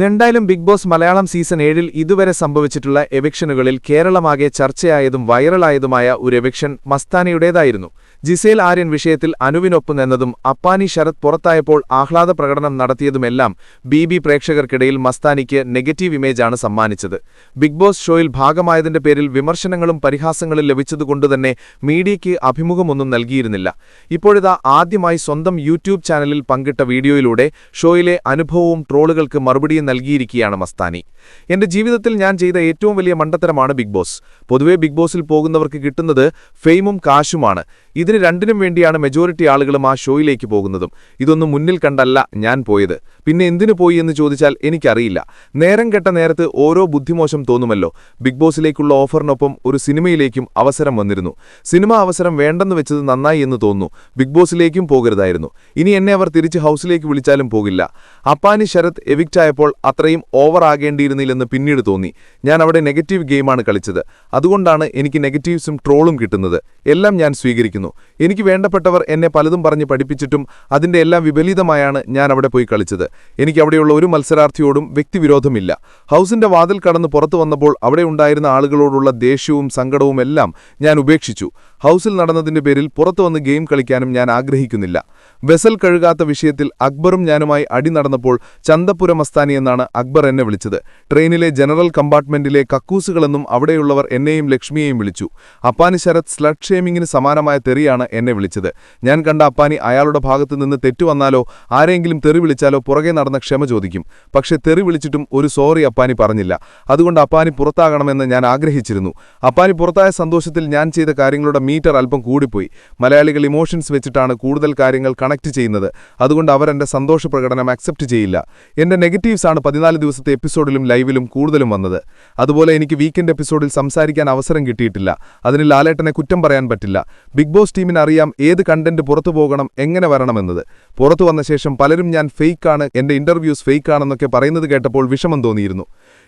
എന്തായാലും big boss Malayalam season ഏഴിൽ ഇതുവരെ സംഭവിച്ചിട്ടുള്ള എവിക്ഷനുകളിൽ കേരളമാകെ ചർച്ചയായതും വൈറലായതുമായ ഒരു എവിക്ഷൻ മസ്താനിയുടേതായിരുന്നു. ജിസേൽ ആര്യൻ വിഷയത്തിൽ അനുവിനൊപ്പം നിന്നതും അപ്പാനി ശരത് പുറത്തായപ്പോൾ ആഹ്ലാദ പ്രകടനം നടത്തിയതുമെല്ലാം ബി ബി പ്രേക്ഷകർക്കിടയിൽ മസ്താനിക്ക് നെഗറ്റീവ് ഇമേജാണ് സമ്മാനിച്ചത്. ബിഗ് ബോസ് ഷോയിൽ ഭാഗമായതിന്റെ പേരിൽ വിമർശനങ്ങളും പരിഹാസങ്ങളും ലഭിച്ചതുകൊണ്ടുതന്നെ മീഡിയയ്ക്ക് അഭിമുഖമൊന്നും നൽകിയിരുന്നില്ല. ഇപ്പോഴിതാ ആദ്യമായി സ്വന്തം യൂട്യൂബ് ചാനലിൽ പങ്കിട്ട വീഡിയോയിലൂടെ ഷോയിലെ അനുഭവവും ട്രോളുകൾക്ക് മറുപടിയും നൽകിയിരിക്കുകയാണ് മസ്താനി. എന്റെ ജീവിതത്തിൽ ഞാൻ ചെയ്ത ഏറ്റവും വലിയ മണ്ടത്തരമാണ് ബിഗ് ബോസ്. പൊതുവെ ബിഗ് ബോസിൽ പോകുന്നവർക്ക് കിട്ടുന്നത് ഫെയിമും കാശുമാണ്. ഇതിന് രണ്ടിനും വേണ്ടിയാണ് മെജോറിറ്റി ആളുകളും ആ ഷോയിലേക്ക് പോകുന്നതും. ഇതൊന്നും മുന്നിൽ കണ്ടല്ല ഞാൻ പോയത്. പിന്നെ എന്തിനു പോയി എന്ന് ചോദിച്ചാൽ എനിക്കറിയില്ല. നേരം കെട്ട നേരത്ത് ഓരോ ബുദ്ധിമോശം തോന്നുമല്ലോ. ബിഗ് ബോസിലേക്കുള്ള ഓഫറിനൊപ്പം ഒരു സിനിമയിലേക്കും അവസരം വന്നിരുന്നു. സിനിമ അവസരം വേണ്ടെന്ന് വെച്ചത് നന്നായി എന്ന് തോന്നുന്നു. ബിഗ് ബോസിലേക്കും പോകരുതായിരുന്നു. ഇനി എന്നെ അവർ തിരിച്ച് ഹൗസിലേക്ക് വിളിച്ചാലും പോകില്ല. അപ്പാനി ശരത് എവിക്റ്റായപ്പോൾ അത്രയും ഓവർ ആകേണ്ടിയിരുന്നില്ലെന്ന് പിന്നീട് തോന്നി. ഞാൻ അവിടെ നെഗറ്റീവ് ഗെയിമാണ് കളിച്ചത്. അതുകൊണ്ടാണ് എനിക്ക് നെഗറ്റീവ്സും ട്രോളും കിട്ടുന്നത്. എല്ലാം ഞാൻ സ്വീകരിക്കുന്നു. എനിക്ക് വേണ്ടപ്പെട്ടവർ എന്നെ പലതും പറഞ്ഞ് പഠിപ്പിച്ചിട്ടും അതിന്റെ എല്ലാം വിപരീതമായാണ് ഞാൻ അവിടെ പോയി കളിച്ചത്. എനിക്ക് അവിടെയുള്ള ഒരു മത്സരാർത്ഥിയോടും വ്യക്തിവിരോധമില്ല. ഹൗസിന്റെ വാതിൽ കടന്ന് പുറത്തു വന്നപ്പോൾ അവിടെ ഉണ്ടായിരുന്ന ആളുകളോടുള്ള ദേഷ്യവും സങ്കടവും എല്ലാം ഞാൻ ഉപേക്ഷിച്ചു. ഹൗസിൽ നടന്നതിന്റെ പേരിൽ പുറത്തു വന്ന് ഗെയിം കളിക്കാനും ഞാൻ ആഗ്രഹിക്കുന്നില്ല. വെസൽ കഴുകാത്ത വിഷയത്തിൽ അക്ബറും ഞാനുമായി അടി നടന്നപ്പോൾ ചന്തപുരം മസ്താനി എന്നാണ് അക്ബർ എന്നെ വിളിച്ചത്. ട്രെയിനിലെ ജനറൽ കമ്പാർട്ട്മെന്റിലെ കക്കൂസുകളെന്നും അവിടെയുള്ളവർ എന്നെയും ലക്ഷ്മിയെയും വിളിച്ചു. അപ്പാനി ശരത് സ്ലഡ് ഷേമിങ്ങിന് സമാനമായ തെറിയാണ് എന്നെ വിളിച്ചത്. ഞാൻ കണ്ട അപ്പാനി അയാളുടെ ഭാഗത്തു നിന്ന് തെറ്റുവന്നാലോ ആരെങ്കിലും തെറി വിളിച്ചാലോ പുറകെ നടന്ന ക്ഷമ ചോദിക്കും. പക്ഷേ തെറി വിളിച്ചിട്ടും ഒരു സോറി അപ്പാനി പറഞ്ഞില്ല. അതുകൊണ്ട് അപ്പാനി പുറത്താകണമെന്ന് ഞാൻ ആഗ്രഹിച്ചിരുന്നു. അപ്പാനി പുറത്തായ സന്തോഷത്തിൽ ഞാൻ ചെയ്ത കാര്യങ്ങളുടെ മീറ്റർ അല്പം കൂടിപ്പോയി. മലയാളികൾ ഇമോഷൻസ് വെച്ചിട്ടാണ് കൂടുതൽ കാര്യങ്ങൾ കണക്ട് ചെയ്യുന്നത്. അതുകൊണ്ട് അവർ സന്തോഷ പ്രകടനം അക്സെപ്റ്റ് ചെയ്യില്ല. എന്റെ നെഗറ്റീവ്സ് ആണ് പതിനാല് ദിവസത്തെ എപ്പിസോഡിലും ലൈവിലും കൂടുതലും വന്നത്. അതുപോലെ എനിക്ക് വീക്കെൻഡ് എപ്പിസോഡിൽ സംസാരിക്കാൻ അവസരം കിട്ടിയിട്ടില്ല. അതിന് ലാലേട്ടനെ കുറ്റം പറയാൻ പറ്റില്ല. ബിഗ് ബോസ് ടീമിന് അറിയാം ഏത് കണ്ടന്റ് പുറത്തു പോകണം എങ്ങനെ വരണമെന്നത്. പുറത്തു വന്ന ശേഷം പലരും ഞാൻ ഫേക്കാണ് എന്റെ ഇന്റർവ്യൂസ് ഫേക്കാണെന്നൊക്കെ പറയുന്നത് കേട്ടപ്പോൾ വിഷമം തോന്നിയിരുന്നു.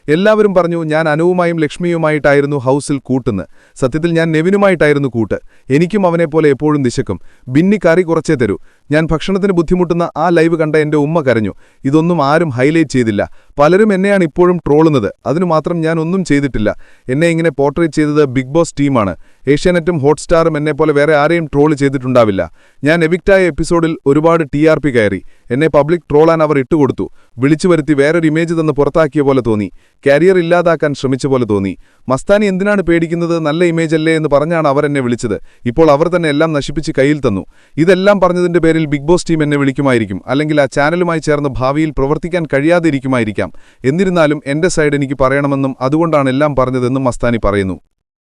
എല്ലാവരും പറഞ്ഞു ഞാൻ അനുവുമായും ലക്ഷ്മിയുമായിട്ടായിരുന്നു ഹൗസിൽ കൂട്ടുന്ന് സത്യത്തിൽ ഞാൻ നെവിനുമായിട്ടായിരുന്നു കൂട്ട്. എനിക്കും അവനെപ്പോലെ എപ്പോഴും ദിശക്കും ബിന്നി കറി കുറച്ചേ തരൂ. ഞാൻ ഭക്ഷണത്തിന് ബുദ്ധിമുട്ടുന്ന ആ ലൈവ് കണ്ട എന്റെ ഉമ്മ കരഞ്ഞു. ഇതൊന്നും ആരും ഹൈലൈറ്റ് ചെയ്തില്ല. പലരും എന്നെയാണ് ഇപ്പോഴും ട്രോളുന്നത്. അതിനു മാത്രം ഞാൻ ഒന്നും ചെയ്തിട്ടില്ല. എന്നെ ഇങ്ങനെ പോർട്രേറ്റ് ചെയ്തത് ബിഗ് ബോസ് ടീമാണ്. ഏഷ്യാനെറ്റും ഹോട്ട്സ്റ്റാറും എന്നെപ്പോലെ വേറെ ആരെയും ട്രോൾ ചെയ്തിട്ടുണ്ടാവില്ല. ഞാൻ എവിക്റ്റായ എപ്പിസോഡിൽ ഒരുപാട് ടി ആർ പി കയറി. എന്നെ പബ്ലിക് ട്രോളാൻ അവർ ഇട്ടുകൊടുത്തു. വിളിച്ചു വരുത്തി വേറൊരു ഇമേജ് തന്ന് പുറത്താക്കിയ പോലെ തോന്നി. കാരിയർ ഇല്ലാതാക്കാൻ ശ്രമിച്ച പോലെ തോന്നി. മസ്താനി എന്തിനാണ് പേടിക്കുന്നത്? നല്ല ഇമേജ് അല്ലേ എന്ന് പറഞ്ഞാണ് അവർ എന്നെ വിളിച്ചത്. ഇപ്പോൾ അവർ തന്നെ എല്ലാം നശിപ്പിച്ച് കയ്യിൽ തന്നു. ഇതെല്ലാം പറഞ്ഞതിന്റെ ബിഗ് ബോസ് ടീം എന്നെ വിളിക്കുമായിരിക്കും. അല്ലെങ്കിൽ ആ ചാനലുമായി ചേർന്ന് ഭാവിയിൽ പ്രവർത്തിക്കാൻ കഴിയാതിരിക്കുമായിരിക്കാം. എന്നിരുന്നാലും എന്റെ സൈഡ് എനിക്ക് പറയണമെന്നും അതുകൊണ്ടാണ് എല്ലാം പറഞ്ഞതെന്നും മസ്താനി പറയുന്നു.